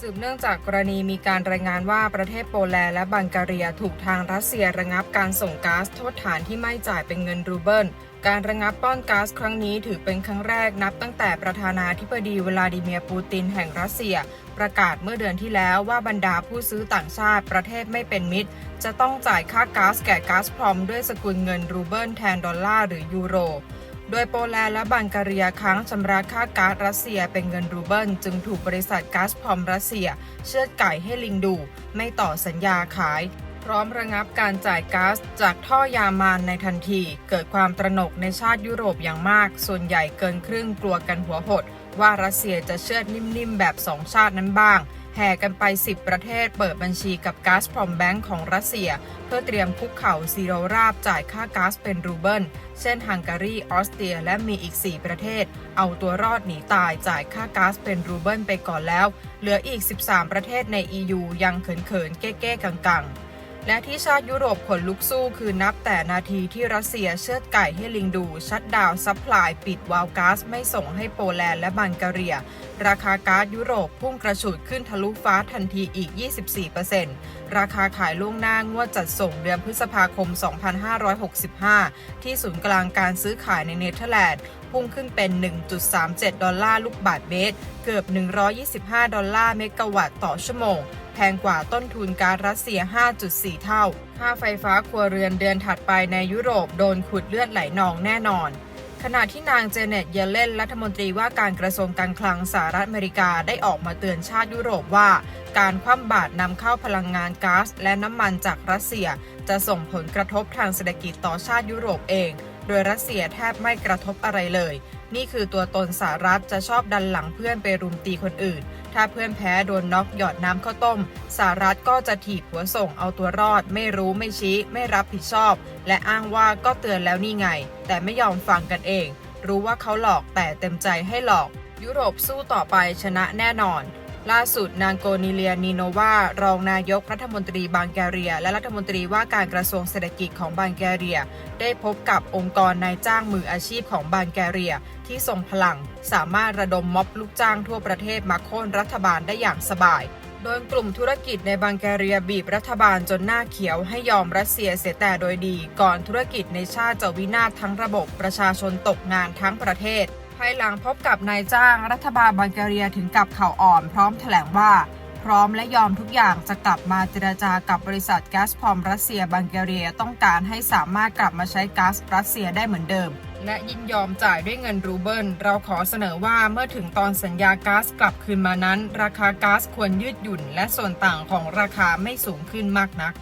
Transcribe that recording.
สืบเนื่องจากกรณีมีการรายงานว่าประเทศโปแลนด์และบังการียถูกทางรัสเซียระงับการส่งก๊าซโทษฐานที่ไม่จ่ายเป็นเงินรูเบิล การระงับป้อนก๊าซครั้งนี้ถือเป็นครั้งแรกนับตั้งแต่ประธานาธิบดีวลาดิเมียร์ปูตินแห่งรัสเซีย ประกาศเมื่อเดือนที่แล้วว่าบรรดาผู้ซื้อต่างชาติประเทศไม่เป็นมิตร จะต้องจ่ายค่าก๊าซแก่ก๊าซพรอมด้วยสกุลเงินรูเบิลแทนดอลลาร์หรือยูโร โดยโปแลนด์และบังการียค้างชำระค่าก๊าซรัสเซียเป็นเงินรูเบิล จึงถูกบริษัทก๊าซพอมรัสเซีย เชือดไก่ให้ลิงดู ไม่ต่อสัญญาขาย พร้อมระงับการจ่ายก๊าซจากท่อยามานในทันที เกิดความตระหนกในชาติยุโรปอย่างมาก ส่วนใหญ่เกินครึ่งกลัวกันหัวหด ว่ารัสเซียจะเชือดนิ่มๆแบบสองชาตินั้นบ้าง แห่กันไป 10 ประเทศเปิดบัญชีกับก๊าซพรอมแบงค์ของรัสเซีย เพื่อเตรียมคุกเข่าซีโรราบจ่ายค่าก๊าซเป็นรูเบิล เช่นฮังการี ออสเตรีย และมีอีก 4 ประเทศ เอาตัวรอดหนีตายจ่ายค่าก๊าซเป็นรูเบิลไปก่อนแล้ว เหลืออีก 13 ประเทศใน EU ยังเขินๆเก้ๆกังๆ และที่ชาติยุโรปขนลุกสู้คือนับแต่นาทีที่รัสเซียเชือดไก่ให้ลิงดู ชัดดาวซัพพลายปิดวาล์วก๊าซไม่ส่งให้โปแลนด์และบังการีย ราคาก๊าซยุโรปพุ่งกระฉูดขึ้นทะลุฟ้าทันทีอีก 24%ราคาขายล่วงหน้างวดจัดส่งเดือนพฤษภาคม 2565 ที่ศูนย์กลางการซื้อขายในเนเธอร์แลนด์พุ่งขึ้นเป็น 1.37 ดอลลาร์ลูกบาทเมตร เกือบ 125 ดอลลาร์เมกะวัตต์ต่อชั่วโมง พงกว่าต้นทุนก๊าซรัสเซีย 5.4 เท่า ค่าไฟฟ้าครัวเรือนเดือนถัดไปในยุโรปโดนขุดเลือดไหลนองแน่นอน ขณะที่นางเจเน็ตเยเลนรัฐมนตรีว่าการกระทรวงการคลังสหรัฐอเมริกาได้ออกมาเตือนชาติยุโรปว่า การคว่ำบาตรนำเข้าพลังงานก๊าซและน้ำมันจากรัสเซีย จะส่งผลกระทบทางเศรษฐกิจต่อชาติยุโรปเอง โดยรัสเซียแทบไม่กระทบอะไรเลย นี่คือตัวตนสหรัฐจะชอบดันหลังเพื่อนไปรุมตีคนอื่น ถ้าเพื่อนแพ้โดนน็อกหยอดน้ำข้าวต้มสหรัฐก็จะถีบหัวส่งเอาตัวรอด ไม่รู้ไม่ชี้ ไม่รับผิดชอบ และอ้างว่าก็เตือนแล้วนี่ไง แต่ไม่ยอมฟังกันเอง รู้ว่าเขาหลอกแต่เต็มใจให้หลอก ยุโรปสู้ต่อไปชนะแน่นอน ล่าสุดนางโกนิเลียนีโนวารองนายกรัฐมนตรีบังแกเรีย และรัฐมนตรีว่าการกระทรวงเศรษฐกิจของบังแกเรีย ได้พบกับองค์กรนายจ้างมืออาชีพของบังแกเรีย ที่ทรงพลัง สามารถระดมม็อบลูกจ้างทั่วประเทศมาโค่นรัฐบาลได้อย่างสบาย โดยกลุ่มธุรกิจในบังแกเรียบีบรัฐบาลจนหน้าเขียวให้ยอมรัสเซียเสียแต่โดยดี ก่อนธุรกิจในชาติจะวินาศทั้งระบบประชาชนตกงานทั้งประเทศ ภายหลังพบกับนายจ้างรัฐบาลบังแกเรียถึงกับเข่าอ่อน พร้อมแถลงว่า พร้อมและยอมทุกอย่างจะกลับมาเจรจากับบริษัทแก๊สพอมรัสเซียบังแกเรียต้องการให้สามารถกลับมาใช้ก๊าซรัสเซียได้เหมือนเดิม และยินยอมจ่ายด้วยเงินรูเบิล เราขอเสนอว่าเมื่อถึงตอนสัญญาก๊าซกลับคืนมานั้น ราคาก๊าซควรยืดหยุ่น และส่วนต่างของราคาไม่สูงขึ้นมากนัก